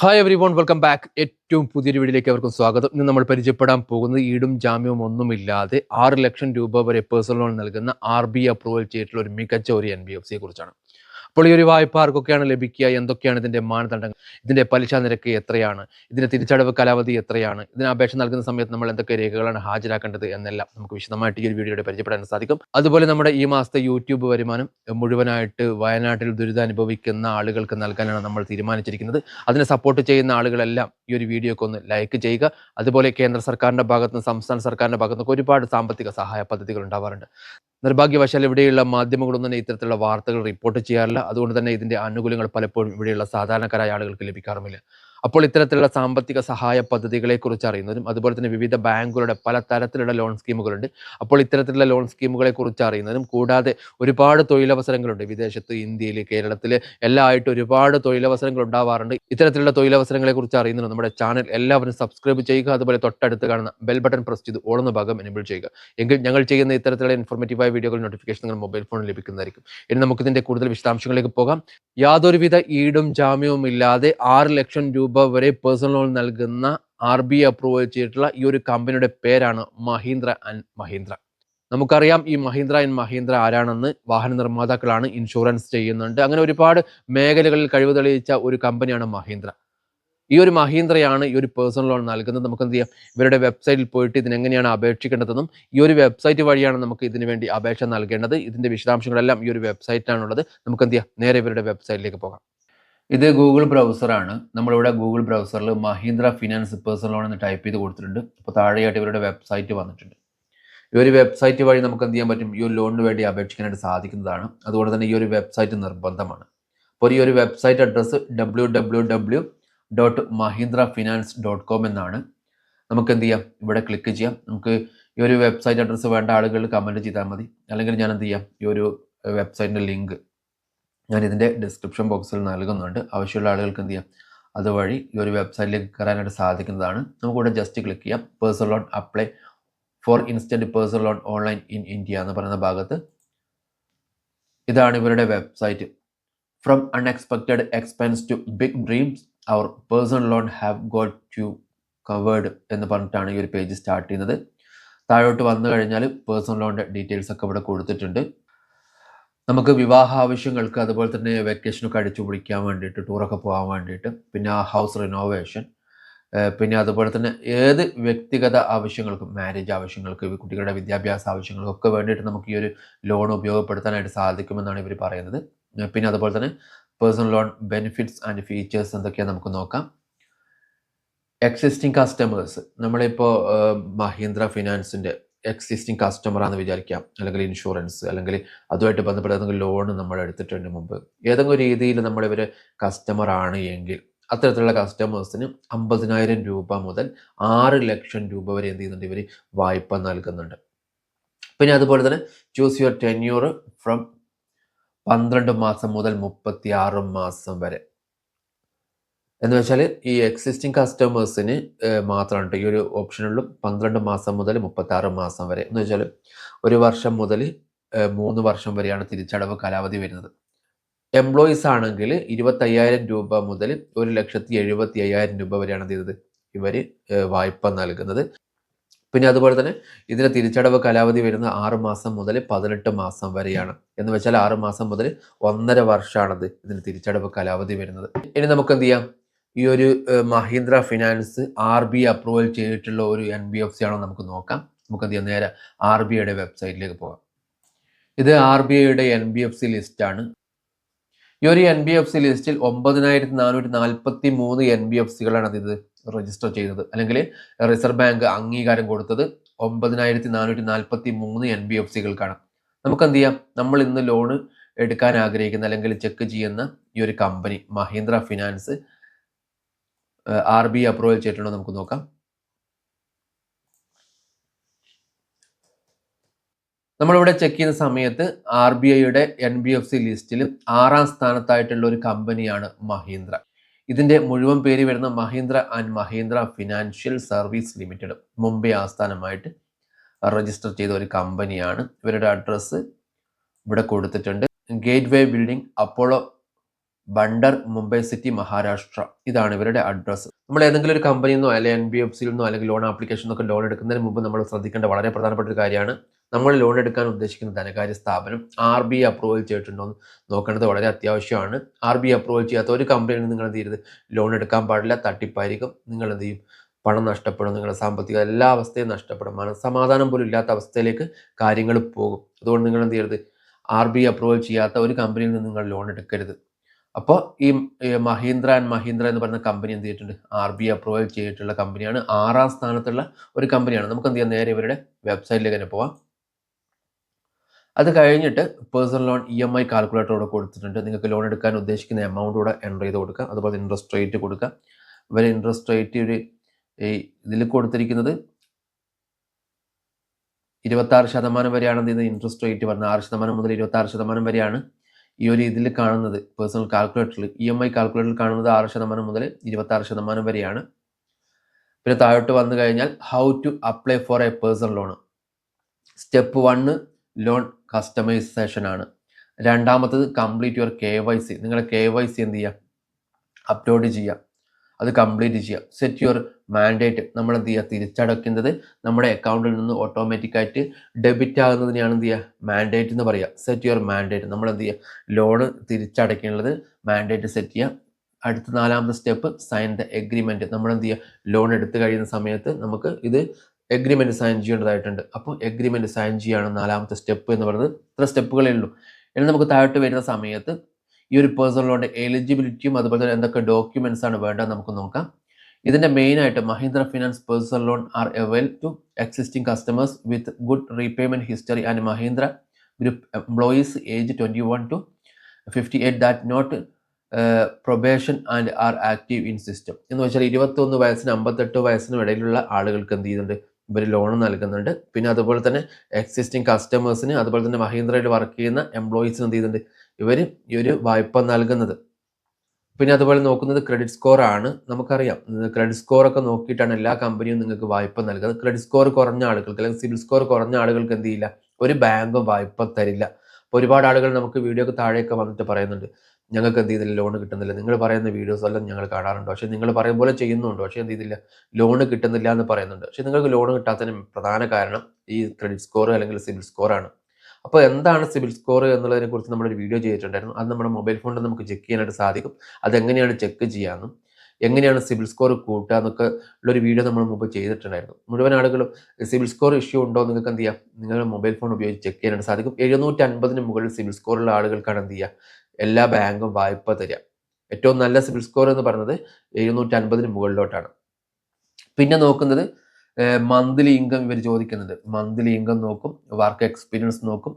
Hi everyone welcome back ഏറ്റവും പുതിയൊരു വീഡിയോയിലേക്ക് അവർക്കും സ്വാഗതം. ഇന്ന് നമ്മൾ പരിചയപ്പെടാൻ പോകുന്നത് ഈടും ജാമ്യവും ഒന്നുമില്ലാതെ ആറ് ലക്ഷം രൂപ വരെ പേഴ്സണൽ ലോൺ നൽകുന്ന ആർ ബി അപ്രൂവൽ ചെയ്തിട്ടുള്ള ഒരു മികച്ച ഒരു എൻ ബി എഫ് സിയെ കുറിച്ചാണ്. അപ്പോൾ ഈ ഒരു വായ്പ ആർക്കൊക്കെയാണ് ലഭിക്കുക? എന്തൊക്കെയാണ് ഇതിന്റെ മാനദണ്ഡങ്ങൾ? ഇതിന്റെ പലിശ നിരക്ക് എത്രയാണ്? ഇതിന്റെ തിരിച്ചടവ് കാലാവധി എത്രയാണ്? ഇതിന് അപേക്ഷ നൽകുന്ന സമയത്ത് നമ്മൾ എന്തൊക്കെ രേഖകളാണ് ഹാജരാക്കേണ്ടത് എന്നെല്ലാം നമുക്ക് വിശദമായിട്ട് ഈ ഒരു വീഡിയോയുടെ പരിചയപ്പെടാൻ സാധിക്കും. അതുപോലെ നമ്മുടെ ഈ മാസത്തെ യൂട്യൂബ് വരുമാനം മുഴുവനായിട്ട് വയനാട്ടിൽ ദുരിതമനുഭവിക്കുന്ന ആളുകൾക്ക് നൽകാനാണ് നമ്മൾ തീരുമാനിച്ചിരിക്കുന്നത്. അതിനെ സപ്പോർട്ട് ചെയ്യുന്ന ആളുകളെല്ലാം ഈ ഒരു വീഡിയോക്ക് ഒന്ന് ലൈക്ക് ചെയ്യുക. അതുപോലെ കേന്ദ്ര സർക്കാരിന്റെ ഭാഗത്ത് നിന്ന് സംസ്ഥാന സർക്കാരിന്റെ ഭാഗത്ത് നിന്ന് ഒരുപാട് സാമ്പത്തിക സഹായ പദ്ധതികൾ ഉണ്ടാവാറുണ്ട്. നിർഭാഗ്യവശാൽ ഇവിടെയുള്ള മാധ്യമങ്ങളൊന്നും ഇത്തരത്തിലുള്ള വാർത്തകൾ റിപ്പോർട്ട് ചെയ്യാറില്ല. അതുകൊണ്ട് തന്നെ ഇതിന്റെ ആനുകൂല്യങ്ങൾ പലപ്പോഴും ഇവിടെയുള്ള സാധാരണക്കാരായ ആളുകൾക്ക് ലഭിക്കാറുമില്ല. അപ്പോൾ ഇത്തരത്തിലുള്ള സാമ്പത്തിക സഹായ പദ്ധതികളെ കുറിച്ച് അറിയുന്നതും അതുപോലെ തന്നെ വിവിധ ബാങ്കുകളുടെ പല തരത്തിലുള്ള ലോൺ സ്കീമുകളുണ്ട്. അപ്പോൾ ഇത്തരത്തിലുള്ള ലോൺ സ്കീമുകളെ കുറിച്ച് അറിയുന്നതും കൂടാതെ ഒരുപാട് തൊഴിലവസരങ്ങളുണ്ട്. വിദേശത്ത് ഇന്ത്യയിൽ കേരളത്തിൽ എല്ലാം ആയിട്ട് ഒരുപാട് തൊഴിലവസരങ്ങൾ ഉണ്ടാവാറുണ്ട്. ഇത്തരത്തിലുള്ള തൊഴിലവസരങ്ങളെ കുറിച്ച് അറിയുന്നതിന് നമ്മുടെ ചാനൽ എല്ലാവരും സബ്സ്ക്രൈബ് ചെയ്യുക. അതുപോലെ തൊട്ടടുത്ത് കാണുന്ന ബെൽ ബട്ടൺ പ്രസ് ചെയ്ത് ഓളുന്ന ഭാഗം എനേബിൾ ചെയ്യുക. എങ്കിൽ ഞങ്ങൾ ചെയ്യുന്ന ഇത്തരത്തിലുള്ള ഇൻഫോർമേറ്റീവായ വീഡിയോകൾ നോട്ടിഫിക്കേഷൻ നിങ്ങൾ മൊബൈൽ ഫോണിൽ ലഭിക്കുന്നതായിരിക്കും. ഇനി നമുക്ക് ഇതിന്റെ കൂടുതൽ വിശദാംശങ്ങളിലേക്ക് പോകാം. യാതൊരുവിധ ഈടും ജാമ്യവും ഇല്ലാതെ ആറ് ലക്ഷം രൂപ വരെ പേഴ്സണൽ ലോൺ നൽകുന്ന ആർ ബി അപ്രൂവൽ ചെയ്തിട്ടുള്ള ഈ ഒരു കമ്പനിയുടെ പേരാണ് മഹീന്ദ്ര ആൻഡ് മഹീന്ദ്ര. നമുക്കറിയാം ഈ മഹീന്ദ്ര ആൻഡ് മഹീന്ദ്ര ആരാണെന്ന് വാഹന നിർമ്മാതാക്കളാണ് ഇൻഷുറൻസ് ചെയ്യുന്നുണ്ട്. അങ്ങനെ ഒരുപാട് മേഖലകളിൽ കഴിവ് തെളിയിച്ച ഒരു കമ്പനിയാണ് മഹീന്ദ്ര. ഈ ഒരു മഹീന്ദ്രയാണ് ഈ ഒരു പേഴ്സണൽ ലോൺ നൽകുന്നത്. നമുക്ക് എന്ത് ചെയ്യാം? ഇവരുടെ വെബ്സൈറ്റിൽ പോയിട്ട് ഇതിനെങ്ങനെയാണ് അപേക്ഷിക്കേണ്ടതെന്നും ഈ ഒരു വെബ്സൈറ്റ് വഴിയാണ് നമുക്ക് ഇതിനു വേണ്ടി അപേക്ഷ നൽകേണ്ടത്. ഇതിന്റെ വിശദാംശങ്ങളെല്ലാം ഈ ഒരു വെബ്സൈറ്റിലാണുള്ളത് നമുക്ക് എന്ത് ചെയ്യാം? നേരെ ഇവരുടെ വെബ്സൈറ്റിലേക്ക് പോകാം. ഇത് ഗൂഗിൾ ബ്രൗസറാണ് നമ്മളിവിടെ ഗൂഗിൾ ബ്രൗസറിൽ മഹീന്ദ്ര ഫിനാൻസ് പേഴ്സണൽ ലോൺ എന്ന് ടൈപ്പ് ചെയ്ത് കൊടുത്തിട്ടുണ്ട്. അപ്പോൾ താഴെയായിട്ട് ഇവരുടെ വെബ്സൈറ്റ് വന്നിട്ടുണ്ട്. ഈ ഒരു വെബ്സൈറ്റ് വഴി നമുക്ക് എന്ത് ചെയ്യാൻ പറ്റും? ഈ ഒരു ലോണിന് വേണ്ടി അപേക്ഷിക്കാനായിട്ട് സാധിക്കുന്നതാണ്. അതുകൊണ്ട് തന്നെ ഈ ഒരു വെബ്സൈറ്റ് നിർബന്ധമാണ്. അപ്പോൾ ഈ ഒരു website address W W W dot Mahindra finance dot com എന്നാണ്. നമുക്ക് എന്ത് ചെയ്യാം? ഇവിടെ ക്ലിക്ക് ചെയ്യാം. നമുക്ക് ഈ ഒരു വെബ്സൈറ്റ് അഡ്രസ്സ് വേണ്ട ആളുകൾ കമന്റ് ചെയ്താൽ മതി. അല്ലെങ്കിൽ ഞാൻ എന്ത് ചെയ്യാം? ഈ ഒരു വെബ്സൈറ്റിന്റെ ലിങ്ക് ഞാൻ ഇതിന്റെ ഡിസ്ക്രിപ്ഷൻ ബോക്സിൽ നൽകുന്നുണ്ട്. ആവശ്യമുള്ള ആളുകൾക്ക് എന്ത് ചെയ്യാം? അതുവഴി ഈ ഒരു വെബ്സൈറ്റിലേക്ക് കയറാനായിട്ട് സാധിക്കുന്നതാണ്. നമുക്കിവിടെ ജസ്റ്റ് ക്ലിക്ക് ചെയ്യാം. Personal loan apply for instant personal loan online in India എന്ന് പറയുന്ന ഭാഗത്ത്. ഇതാണ് ഇവരുടെ website from unexpected expense to big dreams our personal loan have got to covered എന്ന് പറഞ്ഞിട്ടാണ് ഈ ഒരു പേജ് സ്റ്റാർട്ട് ചെയ്യുന്നത്. താഴോട്ട് വന്നു കഴിഞ്ഞാൽ പേഴ്സണൽ ലോണിന്റെ ഡീറ്റെയിൽസ് ഒക്കെ ഇവിടെ കൊടുത്തിട്ടുണ്ട്. നമുക്ക് വിവാഹ ആവശ്യങ്ങൾക്ക് അതുപോലെ തന്നെ വെക്കേഷനൊക്കെ അടിച്ചു പൊളിക്കാൻ വേണ്ടിയിട്ട് ടൂറൊക്കെ പോകാൻ വേണ്ടിയിട്ട് പിന്നെ ആ ഹൗസ് റിനോവേഷൻ പിന്നെ അതുപോലെ തന്നെ ഏത് വ്യക്തിഗത ആവശ്യങ്ങൾക്കും മാരേജ് ആവശ്യങ്ങൾക്ക് കുട്ടികളുടെ വിദ്യാഭ്യാസ ആവശ്യങ്ങൾക്കും ഒക്കെ വേണ്ടിയിട്ട് നമുക്ക് ഈ ഒരു ലോൺ ഉപയോഗപ്പെടുത്താനായിട്ട് സാധിക്കുമെന്നാണ് ഇവർ പറയുന്നത്. പിന്നെ അതുപോലെ തന്നെ personal loan benefits and features എന്തൊക്കെയാണ് നമുക്ക് നോക്കാം. എക്സിസ്റ്റിംഗ് കസ്റ്റമേഴ്സ് നമ്മളിപ്പോൾ മഹീന്ദ്ര ഫിനാൻസിന്റെ എക്സിസ്റ്റിംഗ് കസ്റ്റമർ ആണെന്ന് വിചാരിക്കാം. അല്ലെങ്കിൽ ഇൻഷുറൻസ് അല്ലെങ്കിൽ അതുമായിട്ട് ബന്ധപ്പെട്ട ഏതെങ്കിലും ലോൺ നമ്മൾ എടുത്തിട്ടുണ്ട് മുമ്പ്. ഏതെങ്കിലും രീതിയിൽ നമ്മൾ കസ്റ്റമർ ആണ് എങ്കിൽ അത്തരത്തിലുള്ള കസ്റ്റമേഴ്സിന് അമ്പതിനായിരം രൂപ മുതൽ ആറ് ലക്ഷം രൂപ വരെ എന്ത് ചെയ്യുന്നുണ്ട് ഇവർ വായ്പ നൽകുന്നുണ്ട്. പിന്നെ അതുപോലെ തന്നെ ചൂസ് യുവർ ടെന്യൂർ ഫ്രം പന്ത്രണ്ട് മാസം മുതൽ മുപ്പത്തി ആറ് മാസം വരെ. എന്ന് വെച്ചാൽ ഈ എക്സിസ്റ്റിംഗ് കസ്റ്റമേഴ്സിന് മാത്രമാണ് ഈ ഒരു ഓപ്ഷനുള്ളൂ പന്ത്രണ്ട് മാസം മുതൽ മുപ്പത്താറ് മാസം വരെ. എന്ന് വെച്ചാൽ ഒരു വർഷം മുതൽ മൂന്ന് വർഷം വരെയാണ് തിരിച്ചടവ് കാലാവധി വരുന്നത്. എംപ്ലോയീസ് ആണെങ്കിൽ ഇരുപത്തയ്യായിരം രൂപ മുതൽ ഒരു ലക്ഷത്തി എഴുപത്തി അയ്യായിരം രൂപ വരെയാണ് ചെയ്തത്? ഇവർ വായ്പ നൽകുന്നത്. പിന്നെ അതുപോലെ തന്നെ ഇതിന് തിരിച്ചടവ് കാലാവധി വരുന്ന ആറ് മാസം മുതൽ പതിനെട്ട് മാസം വരെയാണ്. എന്ന് വെച്ചാൽ ആറ് മാസം മുതൽ ഒന്നര വർഷമാണത് ഇതിന് തിരിച്ചടവ് കാലാവധി വരുന്നത്. ഇനി നമുക്ക് എന്ത് ചെയ്യാം? ഈ ഒരു Mahindra finance R B approval ചെയ്തിട്ടുള്ള ഒരു എൻ ബി എഫ് സി ആണോ നമുക്ക് നോക്കാം. നമുക്ക് എന്ത് ചെയ്യാം നേരെ ആർ ബി ഐയുടെ വെബ്സൈറ്റിലേക്ക് പോകാം. ഇത് ആർ ബി ഐയുടെ എൻ ബി എഫ് സി ലിസ്റ്റാണ് ഈ ഒരു എൻ ബി എഫ് സി ലിസ്റ്റിൽ ഒമ്പതിനായിരത്തി നാനൂറ്റി നാൽപ്പത്തി മൂന്ന് എൻ ബി എഫ് സികളാണ് ഇത് രജിസ്റ്റർ ചെയ്തത്. അല്ലെങ്കിൽ റിസർവ് ബാങ്ക് അംഗീകാരം കൊടുത്തത് ഒമ്പതിനായിരത്തി നാനൂറ്റി നാൽപ്പത്തി മൂന്ന് എൻ ബി എഫ് സികൾക്കാണ്. നമുക്ക് എന്ത് ചെയ്യാം നമ്മൾ ഇന്ന് ലോണ് എടുക്കാൻ ആഗ്രഹിക്കുന്ന അല്ലെങ്കിൽ ചെക്ക് ചെയ്യുന്ന ഈ ഒരു company Mahindra finance R B approval ചെയ്തിട്ടുണ്ടോ നമുക്ക് നോക്കാം. നമ്മളിവിടെ ചെക്ക് ചെയ്യുന്ന സമയത്ത് ആർ ബി ഐയുടെ എൻ ബി എഫ് സി ലിസ്റ്റിൽ ആറാം സ്ഥാനത്തായിട്ടുള്ള ഒരു കമ്പനിയാണ് മഹീന്ദ്ര. ഇതിന്റെ മുഴുവൻ പേര് വരുന്ന Mahindra and Mahindra financial service limited Mumbai ആസ്ഥാനമായിട്ട് register ചെയ്ത ഒരു കമ്പനിയാണ്. ഇവരുടെ അഡ്രസ്സ് ഇവിടെ കൊടുത്തിട്ടുണ്ട്. Gateway building Apollo Bunder Mumbai city Maharashtra. ഇതാണ് ഇവരുടെ അഡ്രസ്സ് നമ്മൾ ഏതെങ്കിലും ഒരു കമ്പനിയിൽ നിന്നോ അല്ലെങ്കിൽ എൻ ബി എഫ് സിയിൽ നിന്നോ അല്ലെങ്കിൽ ലോൺ ആപ്ലിക്കേഷൻ നിന്നൊക്കെ ലോൺ എടുക്കുന്നതിന് മുമ്പ് നമ്മൾ ശ്രദ്ധിക്കേണ്ട വളരെ പ്രധാനപ്പെട്ട ഒരു കാര്യമാണ്. നമ്മൾ ലോൺ എടുക്കാൻ ഉദ്ദേശിക്കുന്ന ധനകാര്യ സ്ഥാപനം ആർ ബി അപ്രൂവൽ ചെയ്തിട്ടുണ്ടോ എന്ന് നോക്കേണ്ടത് വളരെ അത്യാവശ്യമാണ്. ആർ ബി അപ്രൂവൽ ചെയ്യാത്ത ഒരു കമ്പനിയിൽ നിന്ന് നിങ്ങൾ എന്ത് ചെയ്യരുത്? ലോൺ എടുക്കാൻ പാടില്ല തട്ടിപ്പായിരിക്കും. നിങ്ങൾ എന്ത് ചെയ്യും? പണം നഷ്ടപ്പെടും നിങ്ങളുടെ സാമ്പത്തിക എല്ലാ അവസ്ഥയും നഷ്ടപ്പെടും. മനസ്സമാധാനം പോലും ഇല്ലാത്ത അവസ്ഥയിലേക്ക് കാര്യങ്ങൾ പോകും. അതുകൊണ്ട് നിങ്ങൾ എന്ത് ചെയ്യരുത്? ആർ ബി അപ്രൂവൽ ചെയ്യാത്ത ഒരു കമ്പനിയിൽ നിന്ന് നിങ്ങൾ ലോൺ എടുക്കരുത്. അപ്പോൾ ഈ മഹീന്ദ്ര ആൻഡ് മഹീന്ദ്ര എന്ന് പറയുന്ന കമ്പനി എന്ത് ചെയ്തിട്ടുണ്ട്? ആർ ബി അപ്രൂവൽ ചെയ്തിട്ടുള്ള കമ്പനിയാണ് ആറാം സ്ഥാനത്തുള്ള ഒരു കമ്പനിയാണ് നമുക്ക് എന്ത് ചെയ്യാം? നേരെ ഇവരുടെ വെബ്സൈറ്റിലേക്ക് തന്നെ പോവാം. അത് കഴിഞ്ഞിട്ട് personal loan E M I calculator കൊടുത്തിട്ടുണ്ട്. നിങ്ങൾക്ക് ലോൺ എടുക്കാൻ ഉദ്ദേശിക്കുന്ന എമൗണ്ട് കൂടെ എന്റർ ചെയ്ത് കൊടുക്കുക. അതുപോലെ ഇൻട്രസ്റ്റ് റേറ്റ് കൊടുക്കുക. ഇവർ ഇൻട്രസ്റ്റ് റേറ്റ് ഒരു ഈ ഇതിൽ കൊടുത്തിരിക്കുന്നത് ഇരുപത്താറ് ശതമാനം വരെയാണ് എന്ത് ഇൻട്രസ്റ്റ് റേറ്റ് പറഞ്ഞത് ആറ് ശതമാനം മുതൽ ഇരുപത്താറ് ശതമാനം വരെയാണ് ഈ ഒരു ഇതിൽ കാണുന്നത് പേഴ്സണൽ കാൽക്കുലേറ്ററിൽ ഇ എം ഐ കാൽക്കുലേറ്ററിൽ കാണുന്നത് ആറ് ശതമാനം മുതൽ ഇരുപത്താറ് ശതമാനം വരെയാണ്. പിന്നെ താഴോട്ട് വന്നു കഴിഞ്ഞാൽ how to apply for a personal loan step one loan customization ആണ്. രണ്ടാമത്തത് complete your K Y C നിങ്ങളെ കെ വൈ സി എന്ത് ചെയ്യുക? അപ്ലോഡ് ചെയ്യുക. അത് കംപ്ലീറ്റ് ചെയ്യുക. സെറ്റ് യുവർ മാൻഡേറ്റ് നമ്മൾ എന്ത് ചെയ്യുക? തിരിച്ചടയ്ക്കുന്നത് നമ്മുടെ അക്കൗണ്ടിൽ നിന്ന് ഓട്ടോമാറ്റിക്കായിട്ട് ഡെബിറ്റ് ആകുന്നതിനെയാണ് എന്ത് ചെയ്യുക? മാൻഡേറ്റ് എന്ന് പറയുക. സെറ്റ് യുവർ മാൻഡേറ്റ് നമ്മൾ എന്ത് ചെയ്യുക? ലോണ് തിരിച്ചടയ്ക്കേണ്ടത് മാൻഡേറ്റ് സെറ്റ് ചെയ്യുക. അടുത്ത നാലാമത്തെ സ്റ്റെപ്പ് സൈൻ ദ എഗ്രിമെന്റ് നമ്മൾ എന്ത് ചെയ്യുക? ലോൺ എടുത്തു കഴിയുന്ന സമയത്ത് നമുക്ക് ഇത് എഗ്രിമെന്റ് സൈൻ ചെയ്യേണ്ടതായിട്ടുണ്ട്. അപ്പോൾ എഗ്രിമെന്റ് സൈൻ ചെയ്യുകയാണ് നാലാമത്തെ സ്റ്റെപ്പ് എന്ന് പറയുന്നത്. ഇത്ര സ്റ്റെപ്പുകളേ ഉള്ളൂ. ഇനി നമുക്ക് താഴോട്ട് വരുന്ന സമയത്ത് ഈ ഒരു പേഴ്സണൽ ലോണിന്റെ എലിജിബിലിറ്റിയും അതുപോലെ തന്നെ എന്തൊക്കെ ഡോക്യുമെന്റ്സ് ആണ് വേണ്ടത് നമുക്ക് നോക്കാം. ഇതിന്റെ മെയിനായിട്ട് Mahindra finance personal loan are avail to existing customers with good repayment history and Mahindra group employees age twenty one to fifty eight that not probation and are active in system എന്ന് വെച്ചാൽ ഇരുപത്തൊന്ന് വയസ്സിന് അമ്പത്തെട്ട് വയസ്സിനും ഇടയിലുള്ള ആളുകൾക്ക് എന്ത് ചെയ്യുന്നുണ്ട്? ഇവർ ലോൺ നൽകുന്നുണ്ട്. പിന്നെ അതുപോലെ തന്നെ എക്സിസ്റ്റിംഗ് കസ്റ്റമേഴ്സിന് അതുപോലെ തന്നെ മഹീന്ദ്രയിൽ വർക്ക് ചെയ്യുന്ന എംപ്ലോയീസിന് എന്ത് ചെയ്യുന്നുണ്ട്? ഇവർ ഈ ഒരു വായ്പ നൽകുന്നത്. പിന്നെ അതുപോലെ നോക്കുന്നത് ക്രെഡിറ്റ് സ്കോർ ആണ്. നമുക്കറിയാം. ക്രെഡിറ്റ് സ്കോർ ഒക്കെ നോക്കിയിട്ടാണ് എല്ലാ കമ്പനിയും നിങ്ങൾക്ക് വായ്പ നൽകുന്നത്. ക്രെഡിറ്റ് സ്കോർ കുറഞ്ഞ ആളുകൾക്ക് അല്ലെങ്കിൽ സിബിൽ സ്കോർ കുറഞ്ഞ ആളുകൾക്ക് എന്ത് ചെയ്യില്ല? ഒരു ബാങ്കും വായ്പ തരില്ല. അപ്പോൾ ഒരുപാട് ആളുകൾ നമുക്ക് വീഡിയോക്ക് താഴെയൊക്കെ വന്നിട്ട് പറയുന്നുണ്ട്. ഞങ്ങൾക്ക് എന്ത് ചെയ്തില്ല? ലോൺ കിട്ടുന്നില്ല. നിങ്ങൾ പറയുന്ന വീഡിയോസ് എല്ലാം ഞങ്ങൾ കാണാറുണ്ട്. പക്ഷേ നിങ്ങൾ പറയും പോലെ ചെയ്യുന്നുണ്ട്. പക്ഷേ എന്ത് ചെയ്തില്ല? ലോൺ കിട്ടുന്നില്ല എന്ന് പറയുന്നുണ്ട്. പക്ഷേ നിങ്ങൾക്ക് ലോൺ കിട്ടാത്തതിന് പ്രധാന കാരണം ഈ ക്രെഡിറ്റ് സ്കോർ അല്ലെങ്കിൽ സിബിൽ സ്കോർ ആണ്. അപ്പോൾ എന്താണ് സിബിൽ സ്കോർ എന്നുള്ളതിനെ കുറിച്ച് നമ്മളൊരു വീഡിയോ ചെയ്തിട്ടുണ്ടായിരുന്നു. അത് നമ്മുടെ മൊബൈൽ ഫോണിൽ നമുക്ക് ചെക്ക് ചെയ്യാനായിട്ട് സാധിക്കും. അതെങ്ങനെയാണ് ചെക്ക് ചെയ്യാമെന്നും എങ്ങനെയാണ് സിബിൽ സ്കോർ കൂട്ടുക എന്നൊക്കെ ഉള്ളൊരു വീഡിയോ നമ്മൾ മുമ്പ് ചെയ്തിട്ടുണ്ടായിരുന്നു. മുഴുവൻ ആളുകളും സിബിൽ സ്കോർ ഇഷ്യൂ ഉണ്ടോ നിങ്ങൾക്ക് എന്ത് ചെയ്യാം? നിങ്ങളുടെ മൊബൈൽ ഫോൺ ഉപയോഗിച്ച് ചെക്ക് ചെയ്യാനായിട്ട് സാധിക്കും. എഴുന്നൂറ്റി അൻപതിന് മുകളിൽ സിബിൽ സ്കോറുള്ള ആളുകൾക്കാണ് എന്ത് ചെയ്യുക എല്ലാ ബാങ്കും വായ്പ തരിക. ഏറ്റവും നല്ല സിബിൽ സ്കോർ എന്ന് പറയുന്നത് എഴുന്നൂറ്റി അൻപതിന് മുകളിലോട്ടാണ്. പിന്നെ നോക്കുന്നത് മന്ത്ലി ഇൻകം ഇവർ ചോദിക്കുന്നത്. മന്ത്ലി ഇൻകം നോക്കും വർക്ക് എക്സ്പീരിയൻസ് നോക്കും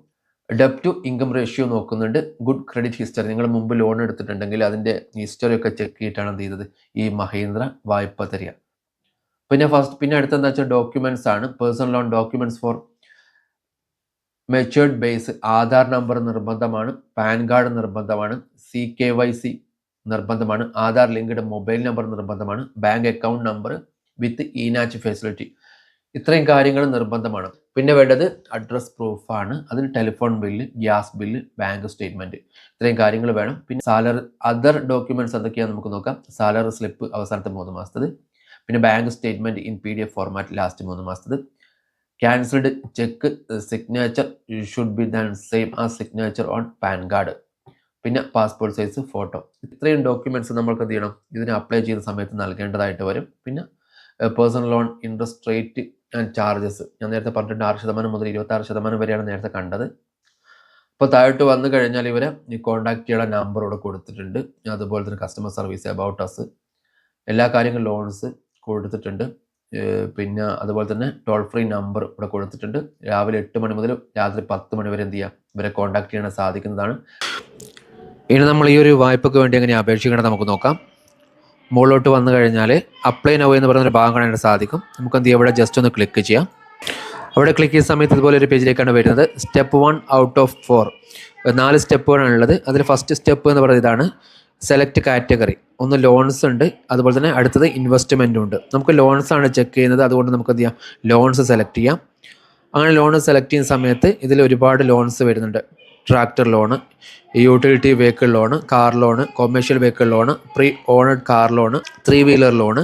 ഡെപ് ടു ഇൻകം റേഷ്യോ നോക്കുന്നുണ്ട് ഗുഡ് ക്രെഡിറ്റ് ഹിസ്റ്ററി നിങ്ങൾ മുമ്പ് ലോൺ എടുത്തിട്ടുണ്ടെങ്കിൽ അതിന്റെ ഹിസ്റ്ററി ഒക്കെ ചെക്ക് ചെയ്തിട്ടാണ് എന്ത് ചെയ്തത്? ഈ മഹീന്ദ്ര വായ്പ തരിക. പിന്നെ ഫസ്റ്റ് പിന്നെ അടുത്തെന്താ വെച്ചാൽ ഡോക്യുമെന്റ്സ് ആണ്. Personal loan documents for matured base Aadhaar number നിർബന്ധമാണ് പാൻ കാർഡ് നിർബന്ധമാണ് സി കെ വൈ സി നിർബന്ധമാണ് ആധാർ ലിങ്ക്ഡ് മൊബൈൽ നമ്പർ നിർബന്ധമാണ് bank account number with eNACH facility ഇത്രയും കാര്യങ്ങൾ നിർബന്ധമാണ്. പിന്നെ വേണ്ടത് അഡ്രസ് പ്രൂഫാണ് അതിന് telephone bill gas bill bank statement ഇത്രയും കാര്യങ്ങൾ വേണം. പിന്നെ സാലറി അതർ ഡോക്യുമെന്റ്സ് എന്തൊക്കെയാണ് നമുക്ക് നോക്കാം. സാലറി സ്ലിപ്പ് അവസാനത്തെ മൂന്ന് മാസത്തത്. പിന്നെ bank statement in P D F format last മൂന്ന് മാസത്തത്. Cancelled cheque signature should be than same ആ സിഗ്നേച്ചർ ഓൺ പാൻ കാർഡ് പിന്നെ പാസ്പോർട്ട് സൈസ് ഫോട്ടോ ഇത്രയും ഡോക്യുമെന്റ്സ് നമ്മൾക്ക് എന്ത് ചെയ്യണം? ഇതിന് അപ്ലൈ ചെയ്യുന്ന സമയത്ത് നൽകേണ്ടതായിട്ട് വരും. പിന്നെ personal loan interest rate and charges ഞാൻ നേരത്തെ പറഞ്ഞിട്ടുണ്ട് ആറ് ശതമാനം മുതൽ ഇരുപത്തി ആറ് ശതമാനം വരെയാണ് നേരത്തെ കണ്ടത്. അപ്പോൾ താഴോട്ട് വന്നു കഴിഞ്ഞാൽ ഇവരെ ഈ കോൺടാക്ട് ചെയ്യാനുള്ള നമ്പർ ഇവിടെ കൊടുത്തിട്ടുണ്ട്. അതുപോലെ തന്നെ കസ്റ്റമർ സർവീസ് അബൌട്ട് അസ് എല്ലാ കാര്യങ്ങളും ലോൺസ് കൊടുത്തിട്ടുണ്ട്. പിന്നെ അതുപോലെ തന്നെ ടോൾ ഫ്രീ നമ്പർ ഇവിടെ കൊടുത്തിട്ടുണ്ട്. രാവിലെ എട്ട് മണി മുതൽ രാത്രി പത്ത് മണി വരെ എന്ത് ചെയ്യാം? ഇവരെ കോൺടാക്ട് ചെയ്യാൻ സാധിക്കുന്നതാണ്. ഇനി നമ്മൾ ഈ ഒരു വായ്പയ്ക്ക് വേണ്ടി എങ്ങനെ അപേക്ഷിക്കണം നമുക്ക് നോക്കാം. മുകളിലോട്ട് വന്നു കഴിഞ്ഞാൽ അപ്ലൈ നോ എന്ന് പറയുന്ന ഒരു ഭാഗം കാണാനായിട്ട് സാധിക്കും. നമുക്ക് എന്ത് ചെയ്യാം? ഇവിടെ ജസ്റ്റ് ഒന്ന് ക്ലിക്ക് ചെയ്യാം. അവിടെ ക്ലിക്ക് ചെയ്യുന്ന സമയത്ത് ഇതുപോലെ ഒരു പേജിലേക്കാണ് വരുന്നത്. Step one out of four നാല് സ്റ്റെപ്പുകളാണ് ഉള്ളത്. അതിൽ ഫസ്റ്റ് സ്റ്റെപ്പ് എന്ന് പറയുന്നത് ഇതാണ്. സെലക്ട് കാറ്റഗറി ഒന്ന് ലോൺസ് ഉണ്ട്. അതുപോലെ തന്നെ അടുത്തത് ഇൻവെസ്റ്റ്മെന്റും ഉണ്ട്. നമുക്ക് ലോൺസ് ആണ് ചെക്ക് ചെയ്യുന്നത്. അതുകൊണ്ട് നമുക്ക് എന്ത് ചെയ്യാം? ലോൺസ് സെലക്ട് ചെയ്യാം. അങ്ങനെ ലോൺ സെലക്ട് ചെയ്യുന്ന സമയത്ത് ഇതിൽ ഒരുപാട് ലോൺസ് വരുന്നുണ്ട്. Tractor loan utility vehicle loan car loan commercial vehicle loan pre owned car loan three wheeler loan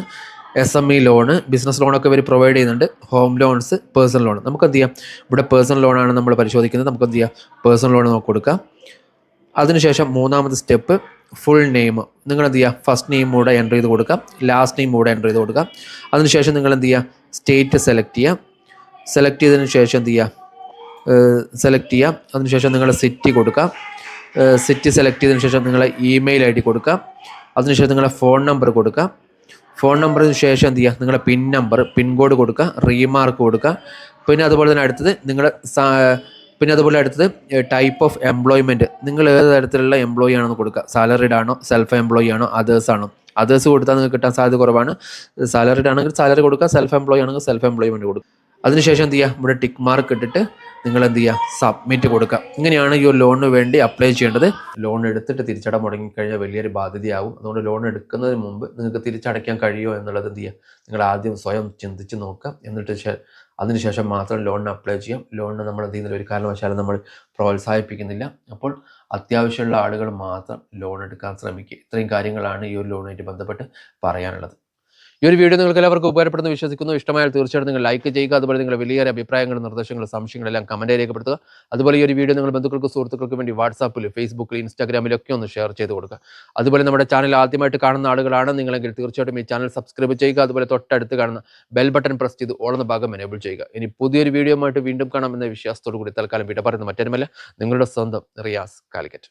S M E loan business ലോണൊക്കെ ഇവർ പ്രൊവൈഡ് ചെയ്യുന്നുണ്ട്. ഹോം ലോൺസ് പേഴ്സണൽ ലോൺ നമുക്ക് എന്ത് ചെയ്യാം? ഇവിടെ പേഴ്സണൽ ലോണാണ് നമ്മൾ പരിശോധിക്കുന്നത്. നമുക്ക് എന്ത് ചെയ്യാം? പേഴ്സണൽ ലോൺ നമുക്ക് കൊടുക്കാം. അതിനുശേഷം മൂന്നാമത്തെ സ്റ്റെപ്പ് ഫുൾ നെയിം നിങ്ങൾ എന്ത് ചെയ്യുക ഫസ്റ്റ് നെയിം കൂടെ എന്റർ ചെയ്ത് കൊടുക്കാം. ലാസ്റ്റ് നെയിം കൂടെ എന്റർ ചെയ്ത് കൊടുക്കാം. അതിനുശേഷം നിങ്ങൾ എന്ത് ചെയ്യുക സ്റ്റേറ്റ് സെലക്ട് ചെയ്യാം. സെലക്ട് ചെയ്തതിന് ശേഷം എന്ത് ചെയ്യുക സെലക്ട് ചെയ്യാം. അതിനുശേഷം നിങ്ങൾ സിറ്റി കൊടുക്കാം. സിറ്റി സെലക്ട് ചെയ്തതിന് ശേഷം നിങ്ങൾ ഇമെയിൽ ഐ ഡി കൊടുക്കാം. അതിനുശേഷം നിങ്ങളെ ഫോൺ നമ്പർ കൊടുക്കാം. ഫോൺ നമ്പറിന് ശേഷം എന്ത് ചെയ്യുക നിങ്ങളെ പിൻ നമ്പർ പിൻ കോഡ് കൊടുക്കുക റീമാർക്ക് കൊടുക്കുക പിന്നെ അതുപോലെ തന്നെ അടുത്തത് നിങ്ങൾ പിന്നെ അതുപോലെ അടുത്തത് ടൈപ്പ് ഓഫ് എംപ്ലോയ്മെന്റ് നിങ്ങൾ ഏത് തരത്തിലുള്ള എംപ്ലോയി ആണെന്ന് കൊടുക്കുക സാലറിഡ് ആണോ സെൽഫ് എംപ്ലോയി ആണോ അതേഴ്സ് ആണോ. അതേഴ്സ് കൊടുത്താൽ നിങ്ങൾക്ക് കിട്ടാൻ സാധ്യത കുറവാണ്. സാലറിഡ് ആണെങ്കിൽ സാലറി കൊടുക്കുക സെൽഫ് എംപ്ലോയി ആണെങ്കിൽ സെൽഫ് എംപ്ലോയ്മെന്റ് കൊടുക്കുക അതിനുശേഷം എന്ത് ചെയ്യുക ഇവിടെ ടിക്ക് മാർക്ക് ഇട്ടിട്ട് നിങ്ങൾ എന്ത് ചെയ്യുക സബ്മിറ്റ് കൊടുക്കുക ഇങ്ങനെയാണ് ഈ ഒരു ലോണിന് വേണ്ടി അപ്ലൈ ചെയ്യേണ്ടത്. ലോൺ എടുത്തിട്ട് തിരിച്ചട മുടങ്ങിക്കഴിഞ്ഞാൽ വലിയൊരു ബാധ്യതയാവും. അതുകൊണ്ട് ലോൺ എടുക്കുന്നതിന് മുമ്പ് നിങ്ങൾക്ക് തിരിച്ചടയ്ക്കാൻ കഴിയുമോ എന്നുള്ളത് എന്ത് ചെയ്യുക നിങ്ങൾ ആദ്യം സ്വയം ചിന്തിച്ച് നോക്കുക. എന്നിട്ട് അതിനുശേഷം മാത്രം ലോണിന് അപ്ലൈ ചെയ്യാം. ലോണിന് നമ്മൾ എന്ത് ചെയ്യുന്നില്ല ഒരു കാരണവശാലും നമ്മൾ പ്രോത്സാഹിപ്പിക്കുന്നില്ല. അപ്പോൾ അത്യാവശ്യമുള്ള ആളുകൾ മാത്രം ലോൺ എടുക്കാൻ ശ്രമിക്കുക. ഇത്രയും കാര്യങ്ങളാണ് ഈ ഒരു ലോണുമായിട്ട് ബന്ധപ്പെട്ട് പറയാനുള്ളത്. ഈ ഒരു വീഡിയോ നിങ്ങൾക്ക് എല്ലാവർക്കും ഉപകാരപ്പെടുന്നു വിശ്വസിക്കുന്നു. ഇഷ്ടമായാൽ തീർച്ചയായിട്ടും നിങ്ങൾ ലൈക്ക് ചെയ്യുക അതുപോലെ നിങ്ങളുടെ വലിയ അഭിപ്രായങ്ങളും നിർദ്ദേശങ്ങളും സംശയങ്ങളെല്ലാം കമന്റ് രേഖപ്പെടുത്തുക അതുപോലെ ഈ ഒരു വീഡിയോ നിങ്ങൾ ബന്ധുക്കൾക്കും സുഹൃത്തുക്കൾക്ക് വേണ്ടി വാട്സാപ്പിൽ ഫേസ്ബുക്കിൽ ഇൻസ്റ്റാഗ്രാമിലൊക്കെ ഒന്ന് ഷെയർ ചെയ്ത് കൊടുക്കുക. അതുപോലെ നമ്മുടെ ചാനൽ ആദ്യമായിട്ട് കാണുന്ന ആളുകളാണ് നിങ്ങളെങ്കിൽ തീർച്ചയായിട്ടും ഈ ചാനൽ സബ്സ്ക്രൈബ് ചെയ്യുക അതുപോലെ തൊട്ടടുത്ത് കാണുന്ന ബെൽ ബട്ടൺ പ്രസ് ചെയ്ത് ഓളുന്ന ഭാഗം എനേബിൾ ചെയ്യുക. ഇനി പുതിയൊരു വീഡിയോ ആയിട്ട് വീണ്ടും കാണാമെന്ന വിശ്വാസത്തോടു കൂടി തൽക്കാലം വിട പറയുന്ന മറ്റൊരുമല്ല. നിങ്ങളുടെ സ്വന്തം റിയാസ് കാലിക്കറ്റ്.